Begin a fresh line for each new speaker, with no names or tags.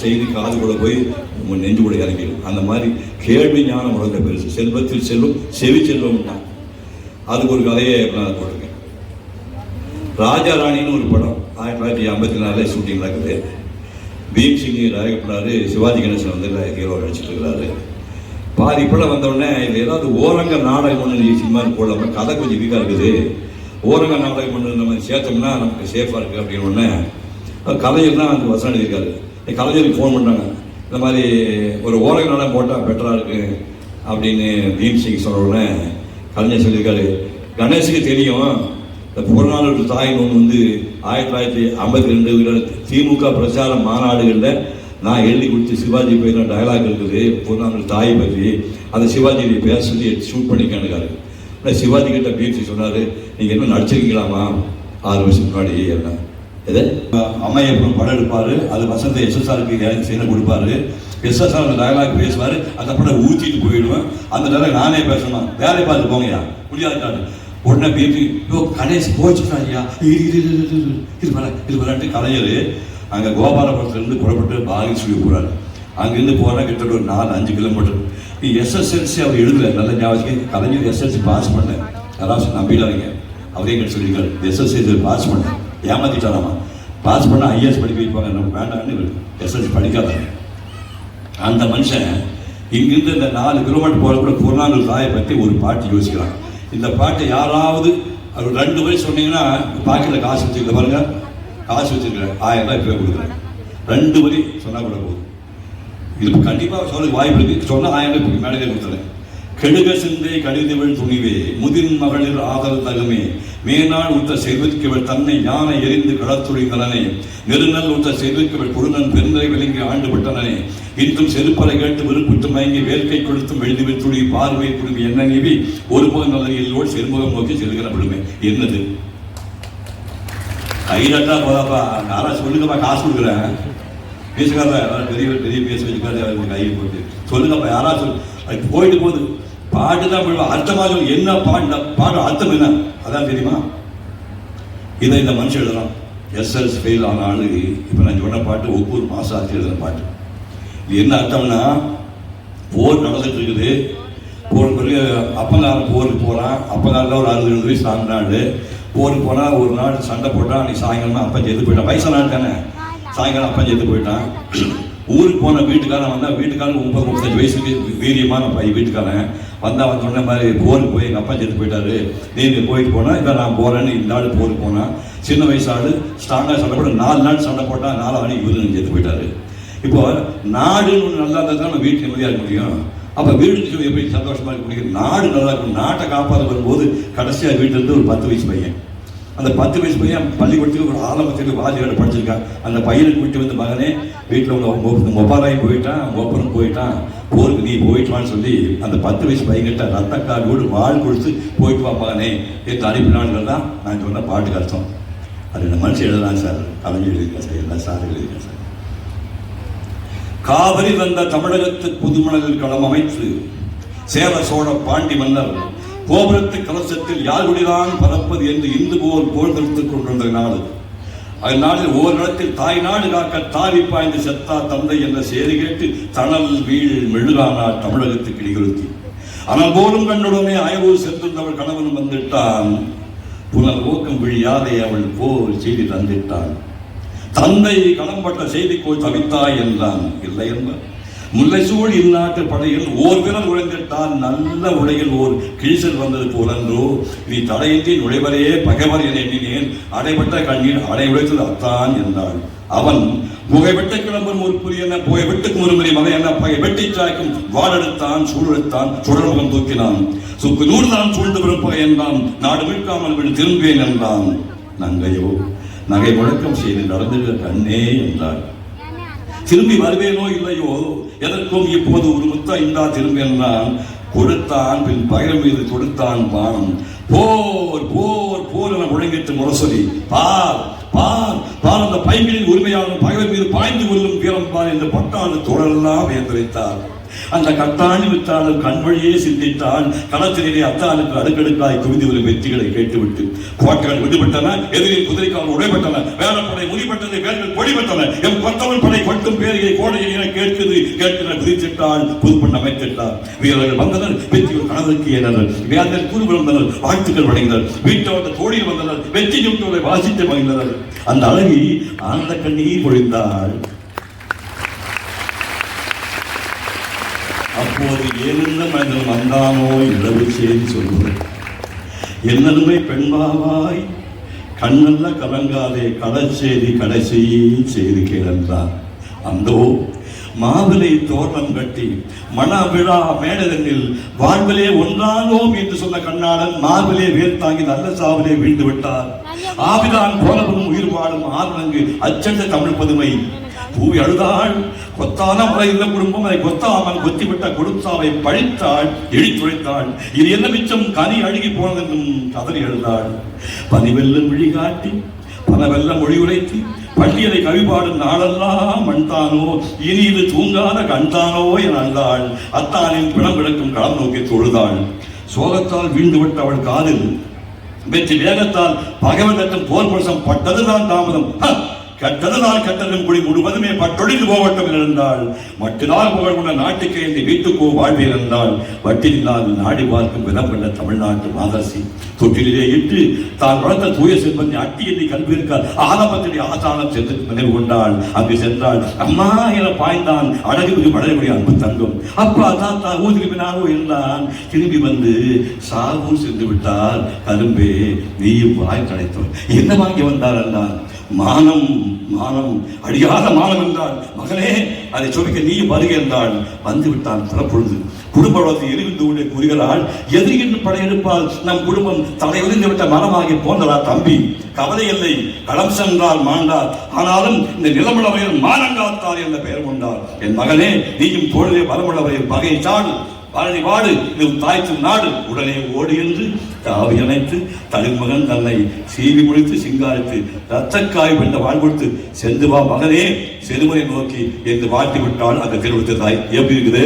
செய்தி காது கூட போய் உங்க நெஞ்சு கூட இறங்கிடும். அந்த மாதிரி கேள்வி ஞானம் உலக பெருசு. செல்வத்தில் செல்வம் செவி செல்வம் அதுக்கு ஒரு கதையை நான் போட்டிருக்கேன். ராஜா ராணின்னு ஒரு படம் ஆயிரத்தி தொள்ளாயிரத்தி ஐம்பத்தி நாலில் ஷூட்டிங் நடக்குது. பீம் சிங் நாயகப்படாரு சிவாஜி கணேசன் வந்து ஹீரோ நடிச்சிட்டு இருக்கிறாரு பாதி படம் வந்தோடனே இது ஏதாவது ஓரங்க நாடகம் ஒன்று சினிமா போடாம கதை கொஞ்சம் வீக்காக இருக்குது. ஓரங்க நாடகம் ஒன்று நம்ம சேர்த்தோம்னா நமக்கு சேஃபாக இருக்குது அப்படின்னு உடனே கதையெல்லாம் தான் அந்த வசனம் எழுதியிருக்காரு. கலைஞருக்கு ஃபோன் பண்ணுறாங்க இந்த மாதிரி ஒரு ஓரங்க போட்டால் பெட்டராக இருக்குது அப்படின்னு பீம் சிங் சொன்ன உடனே கலைஞர் சொல்லியிருக்காரு. கணேஷுக்கு தெரியும் இந்த புறநானூற்று தாய் நூல் வந்து ஆயிரத்தி தொள்ளாயிரத்தி ஐம்பத்தி ரெண்டு திமுக பிரச்சார மாநாடுகளில் நான் எழுதி கொடுத்து சிவாஜி பேர் டயலாக் இருக்குது புறநானூறு தாய் பற்றி. அந்த சிவாஜி பேச சொல்லி ஷூட் பண்ணிக்கானுக்காரு ஆனால் சிவாஜி கிட்ட பேசி சொன்னார் நீங்கள் என்ன நடிச்சிருக்கீங்களாமா ஆறு வருஷம் முன்னாடி என்ன. இது அம்மையப்பன் படம் எடுப்பார் அது வசந்த எஸ்எஸ்ஆருக்கு சீனை கொடுப்பாரு. எஸ்எஸ்ஆர் அந்த டயலாக் பேசுவார் அந்த படம் ஊற்றிட்டு போயிடுவேன். அந்த டயலாக் நானே பேசணும்? வேலை பார்த்து போங்கய்யா. முடியாது உடனே பேசி யோ கணேஷ் போச்சுட்டாரியா இது இது இது வர இது வரட்டு கலைஞர் அங்கே கோபாலபுரத்துலேருந்து புறப்பட்டு பாகேஸ்வரி சொல்லி போகிறாரு அங்கேருந்து போனால் கிட்டத்தட்ட ஒரு நாலு அஞ்சு கிலோமீட்டர் எஸ்எஸ்எல்சி அவர் எழுதலை நல்ல ஞாபகம் கலைஞர் எஸ்எல்சி பாஸ் பண்ணேன் யாராவது நம்பிடாதீங்க. அவரே எங்கிட்ட சொல்லியிருக்காரு எஸ்எஸ்எல்சி பாஸ் பண்ணேன் ஏமாத்திட்டாராமா? பாஸ் பண்ணால் ஐஏஎஸ் படிக்க வைப்பாங்க. நம்ம வேண்டாம்னு எஸ்எல்சி படிக்காதாங்க அந்த மனுஷன் இங்கிருந்து இந்த நாலு கிலோமீட்டர் போகிற கூட புறநானூறு தாயை பற்றி ஒரு பாட்டு யோசிக்கிறான். இந்த பாட்டை யாராவது அவர் ரெண்டு வயசு சொன்னீங்கன்னா பாக்கெட்டில் காசு வச்சுருக்க பாருங்க. காசு வச்சுருக்கிறேன் ஆயிரம் ரூபாய் இப்போ கொடுக்குறேன். ரெண்டு வரி சொன்னால் கூட போதும். இது கண்டிப்பாக சொல்ல வாய்ப்பு இருக்குது சொன்னால் ஆயிரம் ரூபாய் மேடையில் கொடுத்துறேன். கெடுக சிந்தை கடிதவள் துணிவே முதிர் மகளிர் ஆதல் தகுமே. மேனாள் உத்த செய்வதற்குவள் தன்னை யானை எரிந்து களத்துறை நலனை நெருநல் உத்த செய்வதற்குவள் கொடுநன் பெருந்தரை விளங்கி ஆண்டு விட்டனனே. இன்றும் செருப்பலை கேட்டு விருப்பிட்டு மயங்கி வேர்க்கை கொடுத்தும் எழுதி துளி பார்வை குடும்பி என்ன நீவி? ஒருமுக நல்லோடு செருமுகம் நோக்கி செல்கிற விடுமே. என்னது? கைரட்டா போதாப்பா யாரா சொல்லுங்கப்பா காசு கொடுக்குறேன். பேசுகார பெரிய பெரிய பேச வச்சுக்காரு கையை போட்டு. சொல்லுங்கப்பா யாரா சொல்லு அது போயிட்டு போகுது. பாட்டு தான் அர்த்தமாக சொல்லு என்ன பாட்டு பாட்டு அர்த்தம் என்ன? அதான் தெரியுமா? இதை இந்த மனுஷன் எழுதலாம் எஸ்எல்ஸ் ஃபெயில் ஆன ஆளு இப்போ நான் சொன்ன பாட்டு ஒவ்வொரு மாதம் ஆச்சு எழுதுகிற பாட்டு. இது என்ன அர்த்தம்னா போர் நடந்துட்டு இருக்குது. போர் பிறகு அப்பங்காரன் போருக்கு போகிறான் அப்பங்காரில் ஒரு அறுபது எழுபது வயசு தாண்டினாடு போருக்கு போனால் ஒரு நாள் சண்டை போட்டான் அன்றைக்கி சாயங்காலமாக அப்பா செத்து போயிட்டான். வயசான நாள் தானே? சாயங்காலம் அப்பா செத்து போயிட்டான். ஊருக்கு போன வீட்டுக்காரன் வந்தால் வீட்டுக்காரன் முப்பது முப்பத்தஞ்சு வயசுக்கு வீரியமான பையன் வீட்டுக்காரன். வந்தால் அவன் சொன்ன மாதிரி போருக்கு போய் எங்கள் அப்பா செத்து போயிட்டாரு. நீங்கள் போயிட்டு போனால் இப்போ நான் போகிறேன்னு இந்த ஆள் போருக்கு போனா சின்ன வயசு ஆளு ஸ்ட்ராங்காக சண்டை போட்டு நாலு நாள் சண்டை போட்டால் நாலு ஆணி இவரு செத்து போயிட்டாரு. இப்போ நாடுன்னு ஒன்று நல்லா இருந்தால் தான் வீட்டு நிம்மதியாக இருக்க முடியும். அப்போ வீடு எப்படி சந்தோஷமாக இருக்க முடியும். நாடு நல்லா இருக்கும். நாட்டை காப்பாற்ற வரும்போது கடைசியாக வீட்டிலேருந்து ஒரு பத்து வயசு பையன். அந்த பத்து வயசு பையன் பள்ளிக்கூடத்துக்கு ஒரு ஆரம்பத்துக்கு வாதியோட படிச்சிருக்கான். அந்த பையனை கூட்டி வந்து மகனே வீட்டில் உள்ள மொபாலாய் போயிட்டான் மொப்பரம் போயிட்டான். போருக்கு நீ போயிட்டுவான்னு சொல்லி அந்த பத்து வயசு பையன்கிட்ட ரத்த கார்டோடு வாழ் கொடுத்து போயிட்டு வா மகனே என்று அனுப்பினான்னு தான். நான் சொன்ன பாட்டுக்கு அர்த்தம் அது இந்த மனுஷன் எழுதலாம் சார். கலைஞர் எழுதிருக்கேன் சார். எல்லாம் சார் எழுதிருக்கேன் சார். காவிரி வந்த தமிழகத்து புதுமணலில் களம் அமைத்து சேர சோழ பாண்டி மன்னர் கோபுரத்து கலசத்தில் யாருடையதான் பறப்பது என்று இந்து போல் போல் நிறுத்திக் கொண்டிருந்த நாடு அந்நாளில் ஓர் இடத்தில் தாய் நாடு காக்க தாவி பாய்ந்து செத்தா தந்தை என்ற செய்தி கேட்டு தணல் வீழ் மெழுகானார் தமிழகத்துக்கு நிகழ்த்தி ஆனால் போலும் கண்ணுடனே ஆய்வு சென்றிருந்தவள் கணவன் வந்துட்டான். புனல் ஓக்கம் விழியாதே அவள் போல் செய்தி தந்திட்டான். தந்தை களம்பட்ட செய்திக்கோள் தவித்தாய் என்றான். இல்லை என்பார். முல்லைசூழ் இந்நாட்டு படையில் ஓர் வீரம் நுழைந்திட்டால் நல்ல உடையில் ஓர் கிழிசல் வந்தது போலன்றோ. நீ தடையின்றி நுழைவரையே பகைவர் என எண்ணினேன். அடைபட்ட கண்ணீர் அடை உழைத்தது அத்தான் என்றாள். அவன் புகைவிட்ட கிளம்பும் ஒரு புரியன புகைவிட்டுக்கும் ஒரு முறை மகை என்ன? பகைவெட்டி சாய்க்கும் வாடெடுத்தான் சூழெடுத்தான் சுடர்முகம் தூக்கினான். சுக்கு நூறுதான் சூழ்ந்து சூழ்ந்து விருப்பகை என்றான். நாடு மீட்காமல் விழு திரும்பேன் என்றான். நங்கையோ நகை முழக்கம் செய்து நடந்துகிற கண்ணே என்றார் திரும்பி வருவேனோ இல்லையோ? எதற்கும் இப்போது ஒரு முத்த இந்தா திரும்பி என்றான் கொடுத்தான் பின் பயிர் மீது கொடுத்தான் பானம் போர் போர் போர் என முழங்கிட்டு முரசொலி பார் பார் பார் அந்த பைங்களின் உரிமையாளன் பகைவர் மீது பாய்ந்து கொள்ளும் வீரம் பார் என்று பட்டாண்டு தொடரெல்லாம் வியந்து வைத்தார் அந்த கட்டாணி வித்தாலும் கண்வழியே சிந்தித்தான். களத்திலே அத்தானுக்கு அடுக்கடுக்காய் குவிந்து வரும் வெற்றிகளை கேட்டுவிட்டு. கோட்டைகள் விடுபட்டன எதிரில் குதிரைக்கால் உடைபட்டன வேலப்படை முடிபட்டது வேர்கள் பொடிபட்டன. எம் கொத்தவன் படை கொட்டும் பேரையை கோடையை என கேட்குது. கேட்கிற குதித்திட்டால் புதுப்பண் அமைத்திட்டார் வீரர்கள் வந்தனர் வெற்றிகள் கணவருக்கு ஏறினர் வேந்தர் கூறு விழுந்தனர் வாழ்த்துக்கள் வழங்கினர். வீட்டோட்ட தோழியில் வந்தனர் வெற்றி சுட்டோரை வாசித்து மகிழ்ந்தனர். அந்த அழகி ஆனந்த கண்ணீர் பொழிந்தாள். அப்போது எழுந்த மனிதன் வந்தானோ இரவு செய்தி சொல்வது என்னன்மை பெண்பாவாய் கண்ணல்ல கலங்காதே கடற்செய்தி கடைசி செய்தி கேளென்றார். அந்தோ மாவிலை தோரணம் கட்டி மன விழா மேடதனில் வாழ்விலே ஒன்றானோம் என்று சொன்ன கண்ணாளன் மாவிலே வேல் தாங்கி நல்ல சாவிலே வீழ்ந்து விட்டார். ஆவிதான் போலவும் உயிர் வாழும் ஆர்வங்கு அச்சந்த தமிழ் பதுமை. பூவி அழுதாள் கொத்தான முறையில் குடும்பம் அதை கொத்தாமல் கொத்திவிட்ட கொடுத்தாவை பழித்தாள் எழுத்துழைத்தாள். இது என்ன மிச்சம்? கனி அழுகி போனதென்றும் கதறி எழுந்தாள். பனிவெல்லம் விழி காட்டி பலவெல்லம் மொழி உரைத்து பள்ளியலை கவிபாடும் நாளெல்லாம் மண்தானோ இனி இது தூங்காத கண்தானோ என அந்தாள். அத்தானின் பிணம் விளக்கும் களம் நோக்கி தொழுதாள். சோகத்தால் வீழ்ந்துவிட்ட அவள் காதில் வெற்றி வேகத்தால் பகவதற்கும் போர் புருஷம் பட்டதுதான் தாமதம். கத்ததனால் கட்டதுதான் குடி முழுவதுமே பட்டொழிந்து போகட்டும் இருந்தால் மற்ற நாள் புகழ் நாட்டுக்கு இந்த வீட்டுக்கோ வாழ்வில் இருந்தால் வட்டியில்லாத நாடி பார்க்கும் விதம் கொண்ட தமிழ்நாட்டு மாதரசி. தொட்டிலே இட்டு தான் வளர்த்த தூய செல்வன் அட்டி எண்ணி கல்வி இருக்கார் ஆலமத்திலே ஆசானம் சென்று நினைவு கொண்டாள். அங்கு சென்றாள் அம்மா என பாய்ந்தான் அழகு மிகு மழலையுடைய அன்பு தங்கும். அப்பா தாத்தா ஊதிருப்பினாரோ என்றான். திரும்பி வந்து சாவும் சென்று விட்டார். கரும்பே நீயும் வாய் கிடைத்தோம் என்ன வாங்கி வந்தார்? என்றான். மானம் மானம் அடியாத மானம் என்றால் மகனே அதை சொல்லிக்க நீ வருக என்றாள் வந்து விட்டான் குடும்பத்தை குடும்ப எரிவிந்து உள்ளே கூறுகிறாள் எதிரியின் படையெடுப்பால் நம் குடும்பம் தலையுறிந்து விட்ட மரமாகி போன்றதா தம்பி? கவலை இல்லை களம் சென்றால் மாண்டார். ஆனாலும் இந்த நிலமுள்ளவரையில் மானங்காத்தார் என்ற பெயர் கொண்டார். என் மகனே நீயும் பொழுதே பலமுள்ளவரையில் பகை சாடு வாடு இது உன் நாடு. உடனே ஓடு என்று தாவி அணைத்து தலைமகன் தன்னை சீவி முடித்து சிங்காரித்து ரத்தக்காய் வென்ற வாழ் கொடுத்து சென்று வா மகனே செருமனை நோக்கி என்று வாழ்த்தி விட்டால் அந்த திருவிழத்து தாய் எப்படி இருக்குது?